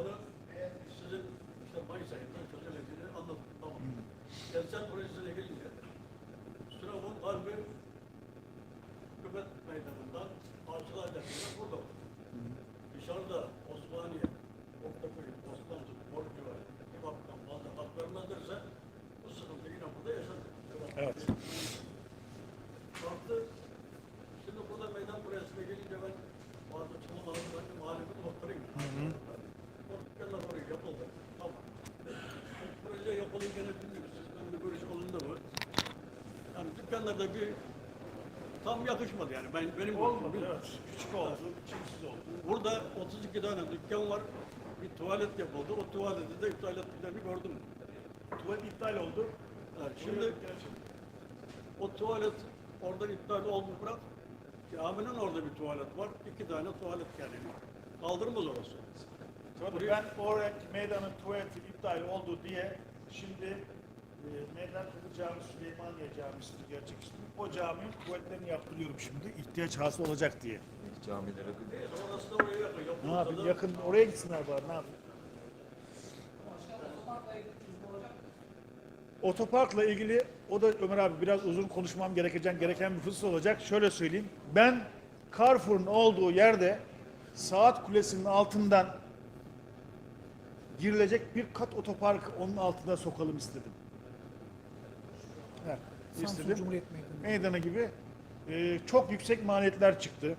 Onu sizin işte Mayıs ayında çözüleceğini anladım. Tamam. Kentsel projesine gelince Sinop'un kalbi Küpet Meydanı'ndan Avcılar Caddesi'ne burada var. Dışarıda Osmaniye, Oktaköy, Bostancı, Borcu var. Bir baktan fazla hak vermezlerse bu sıkıntı yine burada yaşanır. Evet. Farklı. Şimdi burada meydan projesine gelince ben bazı çalışmaları ben mahallemin muhtarıyım. O dükkanlar oraya yapıldı. Tamam. Proje yapılırken hep bilmiyoruz. Siz ben de görüş olundu mu? Yani dükkanlarda bir tam yakışmadı yani. Ben benim Olmadı evet. Küçük oldu, çimsiz oldu. Burada 32 tane dükkan var. Bir tuvalet yapıldı. O tuvaleti de iptal ettiklerini gördüm. Tuvalet iptal oldu. Yani şimdi o tuvalet oradan iptal oldu bırak. Caminin orada bir tuvalet var. İki tane tuvalet yani. Kaldırmaz orası. Tabii ben oradaki meydanın tuvaleti iptal oldu diye şimdi e, Meydan Kılı Camii Süleymaniye Camisi'ni gerçek ismi. O caminin tuvaletlerini yaptırıyorum şimdi ihtiyaç hasıl olacak diye. Camilere Neyse orası da oraya yakın. Ne yapayım da yakın oraya gitsinler bari ne yapayım. Otoparkla ilgili o da Ömer abi biraz uzun konuşmam gereken gereken bir fırsat olacak. Şöyle söyleyeyim. Ben Carrefour'un olduğu yerde saat kulesinin altından girilecek bir kat otopark onun altına sokalım istedim. Samsun istedim. Cumhuriyet Meydanı. Meydanı gibi e, çok yüksek maliyetler çıktı.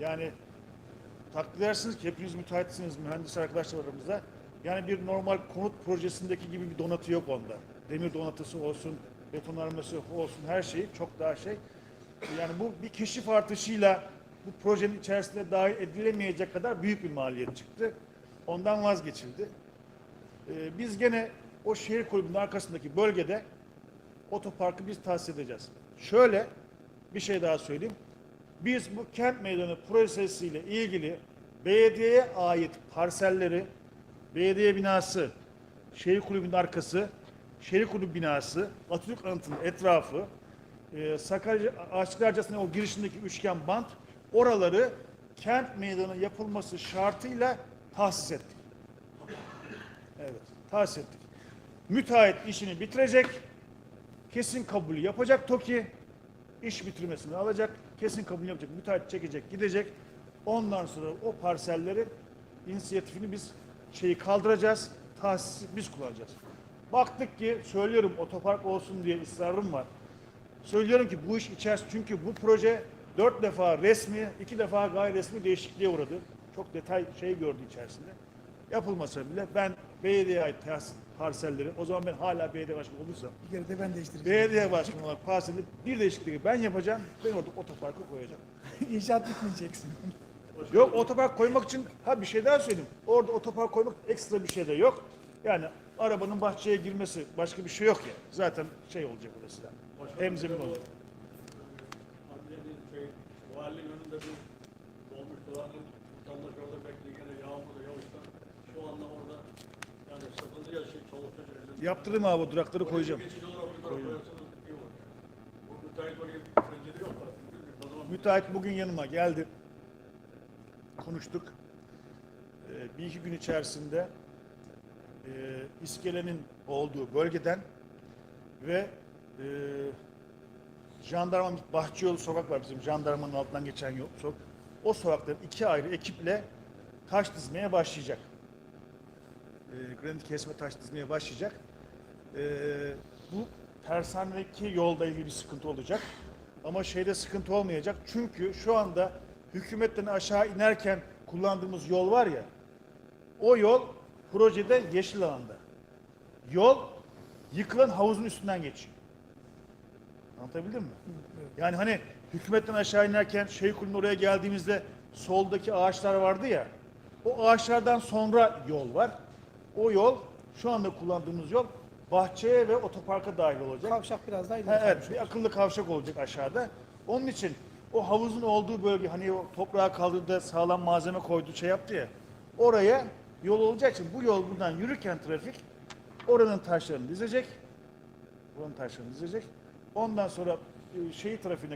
Yani takdir edersiniz ki hepiniz müteahhitsiniz, mühendis arkadaşlar aramızda. Yani bir normal konut projesindeki gibi bir donatı yok onda. Demir donatısı olsun, betonarması olsun her şey çok daha şey. Yani bu bir keşif artışıyla bu projenin içerisinde dahil edilemeyecek kadar büyük bir maliyet çıktı. Ondan vazgeçildi. Ee, biz gene o şehir kulübünün arkasındaki bölgede otoparkı biz tahsis edeceğiz. Şöyle bir şey daha söyleyeyim. Biz bu kent meydanı projesiyle ilgili belediyeye ait parselleri, belediye binası, şehir kulübünün arkası, şehir kulübü binası, Atatürk Anıtı'nın etrafı, e, Sakarya Aşıklarcası'nın o girişindeki üçgen bant, oraları kent meydanı yapılması şartıyla tahsis ettik. Evet, tahsis ettik. Müteahhit işini bitirecek, kesin kabul yapacak TOKİ, iş bitirmesini alacak, kesin kabul yapacak, müteahhit çekecek, gidecek. Ondan sonra o parselleri inisiyatifini biz şeyi kaldıracağız, tahsisi biz kullanacağız. Baktık ki söylüyorum otopark olsun diye ısrarım var. Söylüyorum ki bu iş içerisinde çünkü bu proje dört defa resmi, iki defa gayri resmi değişikliğe uğradı. Çok detay şey gördü içerisinde. Yapılmasa bile ben belediyeye ait parselleri, o zaman ben hala belediye başkanı olursam, Bir kere de ben değiştireceğim. belediye başkanı olarak parseli bir değişikliği ben yapacağım, ben orada otoparkı koyacağım. İnşaat bitmeyeceksin. Yok otopark koymak için ha bir şey daha söyleyeyim. Orada otopark koymak ekstra bir şey de yok. Yani arabanın bahçeye girmesi başka bir şey yok ya. Zaten şey olacak orası da. Hem zemin olacak. Şey, valinin önünde bir dolmuş duvarın vatandaş orada bekliyor gene yağmurda yağışta. Şu anda orada yani sıkıntı yaşıyor çoluk çocuk. Yaptırdım abi durakları koyacağım. Bu müteahhit bugün yanıma geldi. Konuştuk. Ee, bir iki gün içerisinde e, iskelenin olduğu bölgeden ve e, jandarma Bahçeyolu sokak var bizim jandarmanın altından geçen yol sokak. O sokaktan iki ayrı ekiple taş dizmeye başlayacak. E, granit kesme taş dizmeye başlayacak. E, bu tersanedeki yolda ilgili bir sıkıntı olacak. Ama şeyde sıkıntı olmayacak. Çünkü şu anda hükümetten aşağı inerken kullandığımız yol var ya, o yol projede yeşil alanda. Yol yıkılan havuzun üstünden geçiyor. Anlatabildim mi? Yani hani hükümetten aşağı inerken Şeyhkul'ün oraya geldiğimizde soldaki ağaçlar vardı ya, o ağaçlardan sonra yol var. O yol, şu anda kullandığımız yol bahçeye ve otoparka dahil olacak. Kavşak biraz daha ileri Ha, evet, bir akıllı kavşak olacak aşağıda. Onun için o havuzun olduğu bölge hani o toprağa kaldırdı sağlam malzeme koydu şey yaptı ya. Oraya yol olacak için bu yol buradan yürürken trafik oranın taşlarını dizecek. Buranın taşlarını dizecek. Ondan sonra e, şehir trafiğine